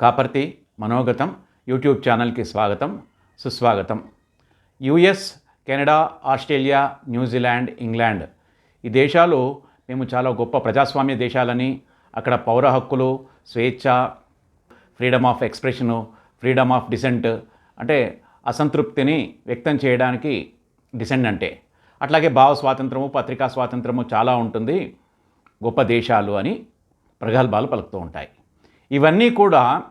Kaparthi మనోగతం YouTube ఛానల్కి స్వాగతం సుస్వాగతం. US Canada Australia New Zealand England. ఈ దేశాలు మేము చాలా గొప్ప ప్రజాస్వామ్య దేశాలని అక్కడ పౌర హక్కులు స్వేచ్ఛ freedom of expression freedom of dissent అంటే అసంతృప్తిని వ్యక్తం చేయడానికి డిసెంట్ అంటే. అట్లాగే భావ స్వాతంత్రము పత్రికా స్వాతంత్రము చాలా ఉంటుంది గొప్ప దేశాలు అని ప్రగల్భాలు పలుకుతూ ఉంటాయి. ఇవన్నీ కూడా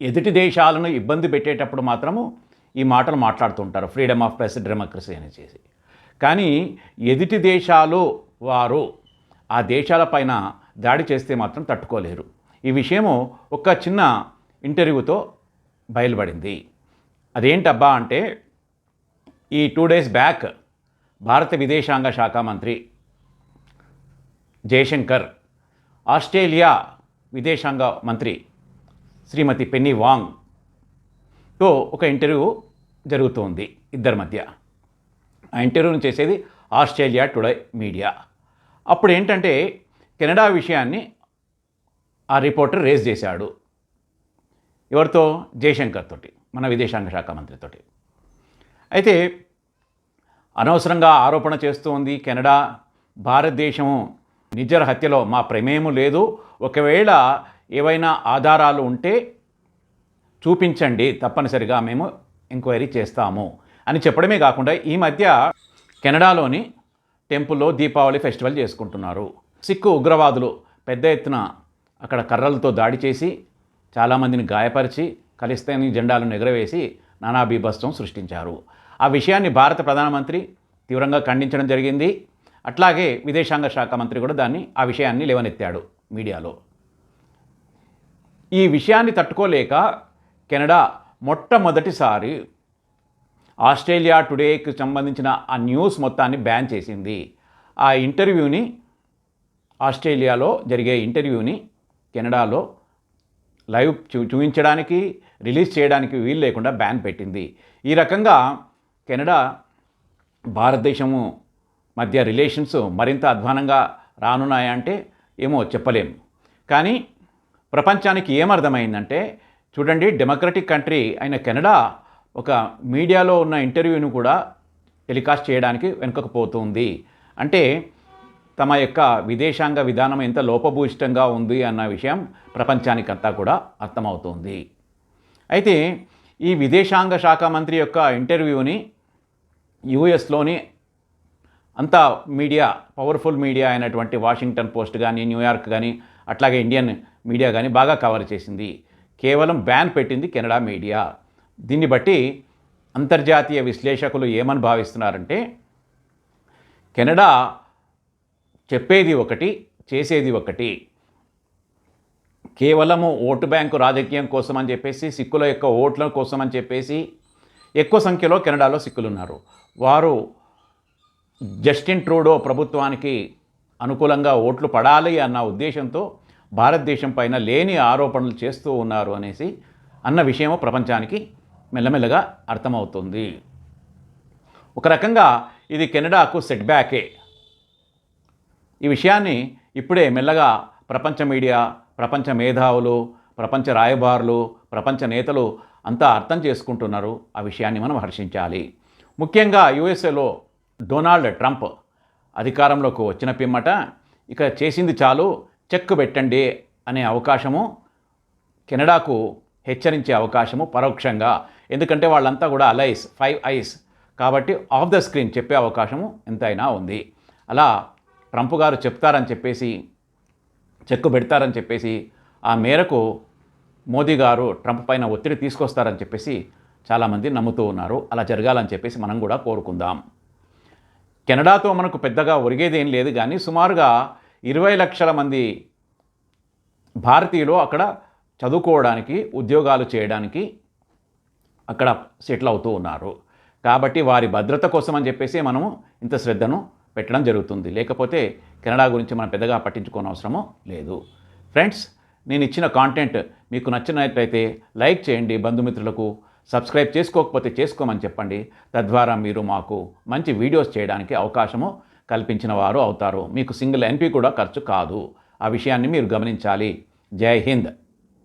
ఎదుటి దేశాలను ఇబ్బంది పెట్టేటప్పుడు మాత్రము ఈ మాటలు మాట్లాడుతుంటారు. ఫ్రీడమ్ ఆఫ్ ప్రెస్ డెమోక్రసీ అని చేసి. కానీ ఎదుటి దేశాలు వారు ఆ దేశాలపైన దాడి చేస్తే మాత్రం తట్టుకోలేరు. ఈ విషయము ఒక చిన్న ఇంటర్వ్యూతో బయలుపడింది. అదేంటబ్బా అంటే ఈ టూ డేస్ బ్యాక్ భారత విదేశాంగ శాఖ మంత్రి జయశంకర్ ఆస్ట్రేలియా విదేశాంగ మంత్రి శ్రీమతి పెన్నీ వాంగ్తో ఒక ఇంటర్వ్యూ జరుగుతోంది ఇద్దరి మధ్య. ఆ ఇంటర్వ్యూను చేసేది ఆస్ట్రేలియా టుడే మీడియా. అప్పుడు ఏంటంటే కెనడా విషయాన్ని ఆ రిపోర్టర్ రేజ్ చేశాడు. ఎవరితో? జయశంకర్ తోటి మన విదేశాంగ శాఖ మంత్రితోటి అయితే అనవసరంగా ఆరోపణ చేస్తూ ఉంది కెనడా భారతదేశము నిజర హత్యలో మా ప్రమేయము లేదు. ఒకవేళ ఏవైనా ఆధారాలు ఉంటే చూపించండి. తప్పనిసరిగా మేము ఎంక్వైరీ చేస్తాము అని చెప్పడమే కాకుండా ఈ మధ్య కెనడాలోని టెంపుల్లో దీపావళి ఫెస్టివల్ చేసుకుంటున్నారు. సిక్కు ఉగ్రవాదులు పెద్ద ఎత్తున అక్కడ కర్రలతో దాడి చేసి చాలామందిని గాయపరిచి ఖలిస్తానీ జెండాలను ఎగరవేసి నానా బీభత్సం సృష్టించారు. ఆ విషయాన్ని భారత ప్రధానమంత్రి తీవ్రంగా ఖండించడం జరిగింది. అట్లాగే విదేశాంగ శాఖ మంత్రి కూడా దాన్ని ఆ విషయాన్ని లేవనెత్తాడు మీడియాలో. ఈ విషయాన్ని తట్టుకోలేక కెనడా మొట్టమొదటిసారి ఆస్ట్రేలియా టుడేకి సంబంధించిన ఆ న్యూస్ మొత్తాన్ని బ్యాన్ చేసింది. ఆ ఇంటర్వ్యూని ఆస్ట్రేలియాలో జరిగే ఇంటర్వ్యూని కెనడాలో లైవ్ చూ చూపించడానికి రిలీజ్ చేయడానికి వీలు లేకుండా బ్యాన్ పెట్టింది. ఈ రకంగా కెనడా భారతదేశము మధ్య రిలేషన్స్ మరింత అధ్వానంగా రానున్నాయంటే ఏమో చెప్పలేము. కానీ ప్రపంచానికి ఏమర్థమైందంటే చూడండి డెమోక్రటిక్ కంట్రీ అయిన కెనడా ఒక మీడియాలో ఉన్న ఇంటర్వ్యూను కూడా టెలికాస్ట్ చేయడానికి వెనుకకపోతుంది అంటే తమ యొక్క విదేశాంగ విధానం ఎంత లోపభూయిష్టంగా ఉంది అన్న విషయం ప్రపంచానికంతా కూడా అర్థమవుతుంది. అయితే ఈ విదేశాంగ శాఖ మంత్రి యొక్క ఇంటర్వ్యూని యుఎస్లోని అంతా మీడియా పవర్ఫుల్ మీడియా అయినటువంటి వాషింగ్టన్ పోస్ట్ కానీ న్యూయార్క్ కానీ అట్లాగే ఇండియన్ మీడియా కానీ బాగా కవర్ చేసింది. కేవలం బ్యాన్ పెట్టింది కెనడా మీడియా దీన్ని బట్టి అంతర్జాతీయ విశ్లేషకులు ఏమని భావిస్తున్నారంటే కెనడా చెప్పేది ఒకటి చేసేది ఒకటి. కేవలము ఓటు బ్యాంకు రాజకీయం కోసం అని చెప్పేసి సిక్కుల యొక్క ఓట్ల కోసం అని చెప్పేసి ఎక్కువ సంఖ్యలో కెనడాలో సిక్కులు ఉన్నారు వారు జస్టిన్ ట్రూడో ప్రభుత్వానికి అనుకూలంగా ఓట్లు పడాలి అన్న ఉద్దేశంతో భారతదేశం పైన లేని ఆరోపణలు చేస్తూ ఉన్నారు అనేసి అన్న విషయము ప్రపంచానికి మెల్లమెల్లగా అర్థమవుతుంది. ఒక రకంగా ఇది కెనడాకు సెట్ బ్యాకే ఈ విషయాన్ని ఇప్పుడే మెల్లగా ప్రపంచ మీడియా ప్రపంచ మేధావులు ప్రపంచ రాయబారులు ప్రపంచ నేతలు అంతా అర్థం చేసుకుంటున్నారు. ఆ విషయాన్ని మనం హర్షించాలి. ముఖ్యంగా యుఎస్ఏలో డొనాల్డ్ ట్రంప్ అధికారంలోకి వచ్చిన పిమ్మట ఇక చేసింది చాలు చెక్ పెట్టండి అనే అవకాశము కెనడాకు హెచ్చరించే అవకాశము పరోక్షంగా. ఎందుకంటే వాళ్ళంతా కూడా అలైస్ ఫైవ్ ఐస్ కాబట్టి ఆఫ్ ద స్క్రీన్ చెప్పే అవకాశము ఎంతైనా ఉంది. అలా ట్రంప్ గారు చెప్తారని చెప్పేసి చెక్కు పెడతారని చెప్పేసి ఆ మేరకు మోదీ గారు ట్రంప్ పైన ఒత్తిడి తీసుకొస్తారని చెప్పేసి చాలామంది నమ్ముతూ ఉన్నారు. అలా జరగాలని చెప్పేసి మనం కూడా కోరుకుందాం. కెనడాతో మనకు పెద్దగా ఒరిగేదేం లేదు కానీ సుమారుగా ఇరవై లక్షల మంది భారతీయులు అక్కడ చదువుకోవడానికి ఉద్యోగాలు చేయడానికి అక్కడ సెటిల్ అవుతూ ఉన్నారు. కాబట్టి వారి భద్రత కోసం అని చెప్పేసి మనము ఇంత శ్రద్ధను పెట్టడం జరుగుతుంది. లేకపోతే కెనడా గురించి మనం పెద్దగా పట్టించుకోని అవసరము లేదు. ఫ్రెండ్స్ నేను ఇచ్చిన కాంటెంట్ మీకు నచ్చినట్లయితే లైక్ చేయండి. బంధుమిత్రులకు సబ్స్క్రైబ్ చేసుకోకపోతే చేసుకోమని చెప్పండి. తద్వారా మీరు మాకు మంచి వీడియోస్ చేయడానికి అవకాశము కల్పించిన వారు అవుతారు. మీకు సింగిల్ ఎన్పి కూడా ఖర్చు కాదు. ఆ విషయాన్ని మీరు గమనించాలి. జై హింద్.